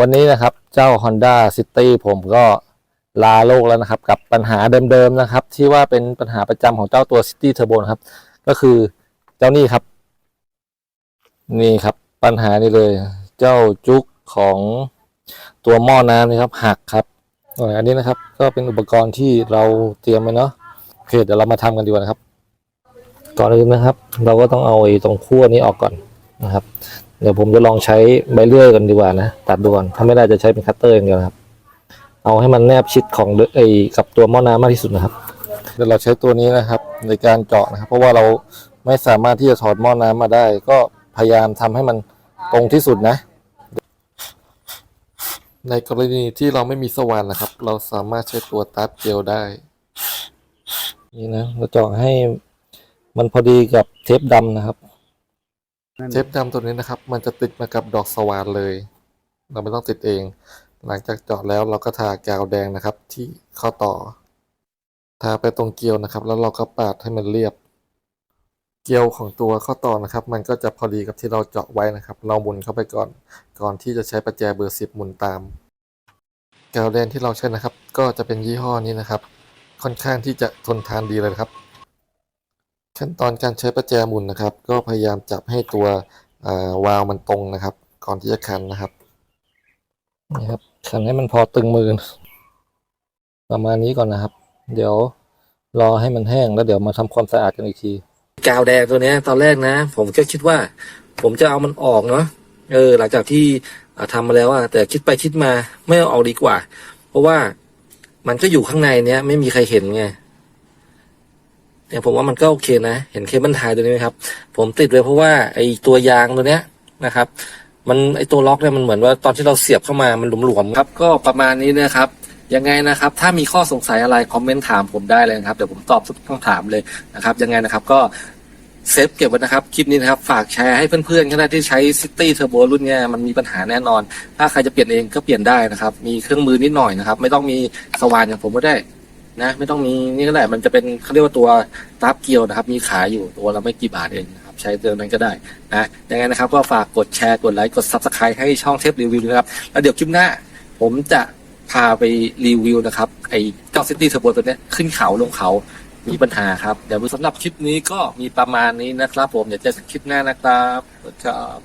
วันนี้นะครับเจ้า Honda City ผมก็ลาโลกแล้วนะครับ กับปัญหาเดิมๆนะครับ ที่ว่าเป็นปัญหาประจำของเจ้าตัว City Turbo นะครับ ก็คือเจ้านี่ครับ นี่ครับปัญหานี่เลย เจ้าจุกของตัวหม้อน้ำนี่ครับหักครับอันนี้นะครับ ก็เป็นอุปกรณ์ที่เราเตรียมไว้เนาะโอเคเดี๋ยวเรามาทำกันดีกว่านะครับ ก่อนอื่นนะครับ เราก็ต้องเอาไอ้ตรงขั้วนี้ออกก่อนนะครับ เดี๋ยวผมจะลองใช้ใบเลื่อยกันดีกว่านะ ตัดดูก่อนถ้าไม่ได้จะใช้เป็นคัตเตอร์อย่างเดียวนะครับ เอาให้มันแนบชิดของไอ้กับตัวหม้อน้ำมากที่สุดนะครับเดี๋ยวเราใช้ตัวนี้นะครับ ในการเจาะนะครับ เพราะว่าเราไม่สามารถที่จะถอดหม้อน้ำมาได้ ก็พยายามทำให้มันตรงที่สุดนะ ในกรณีที่เราไม่มีสว่านนะครับ เราสามารถใช้ตัวตัดเจลได้ นี่นะเราเจาะให้มันพอดีกับเทปดำนะครับ เทปดำตัวนี้นะครับ มันจะติดมากับดอกสว่านเลย เราไม่ต้องติดเอง หลังจากเจาะแล้วเราก็ทากาวแดงนะครับ ที่ข้อต่อ ทาไปตรงเกลียวนะครับ แล้วเราก็ปาดให้มันเรียบ เกลียวของตัวข้อต่อนะครับ มันก็จะพอดีกับที่เราเจาะไว้นะครับ เราหมุนเข้าไปก่อน ก่อนที่จะใช้ประแจเบอร์สิบหมุนตาม กาวแดงที่เราใช้นะครับ ก็จะเป็นยี่ห้อนี้นะครับ ค่อนข้างที่จะทนทานดีเลยครับ ขั้นตอนการใช้ประแจหมุนนะครับ ก็พยายามจับให้ตัวอ่าวาล์วมันตรงนะครับ ก่อนที่จะขันนะครับนี่ครับขันให้มันพอตึงมือประมาณนี้ก่อนนะครับ เดี๋ยวรอให้มันแห้งแล้วเดี๋ยวมาทำความสะอาดกันอีกทีกาวแดงตัวเนี้ยตอนแรกนะ ผมก็คิดว่า ผมจะเอามันออกเนาะเออ หลังจากที่อ่าทำมาแล้วอะแต่คิดไปคิดมาไม่เอาออกดีกว่า เพราะว่ามันก็อยู่ข้างในเนี้ยไม่มีใครเห็นไง เนี่ยผมว่ามันก็โอเคนะ เห็นเคเบิลไทยตัวนี้ไหมครับ ผมติดไว้เพราะว่าไอตัวยางตัวเนี้ยนะครับ มันไอตัวล็อกเนี่ยมันเหมือนว่าตอนที่เราเสียบเข้ามามันหลวมๆครับ ก็ประมาณนี้นะครับยังไงนะครับ ถ้ามีข้อสงสัยอะไรคอมเมนต์ถามผมได้เลยนะครับ เดี๋ยวผมตอบทุกคำถามเลยนะครับ ยังไงนะครับก็เซฟเก็บไว้นะครับ คลิปนี้นะครับ ฝากแชร์ให้เพื่อนๆก็ได้ที่ใช้ City Turbo รุ่นเนี้ยมันมีปัญหาแน่นอน ถ้าใครจะเปลี่ยนเองก็เปลี่ยนได้นะครับ มีเครื่องมือนิดหน่อยนะครับ ไม่ต้องมีสว่านอย่างผมก็ได้ นะ ไม่ต้องมีนี่ก็ได้มันจะเป็นเขาเรียกว่าตัวตับเกียวนะครับ มีขายอยู่ตัวละไม่กี่บาทเองนะครับ ใช้ตัวนั้นก็ได้นะยังไงนะครับ ก็ฝากกดแชร์กดไลค์กด subscribe ให้ช่องเทปรีวิวนะครับ แล้วเดี๋ยวคลิปหน้า ผมจะพาไปรีวิวนะครับไอ้เจ้าซิตี้เทอร์โบตัวเนี้ยขึ้นเขาลงเขามีปัญหาครับ เดี๋ยวสำหรับคลิปนี้ก็มีประมาณนี้นะครับ ผมเดี๋ยวเจอกันคลิปหน้านะครับครับ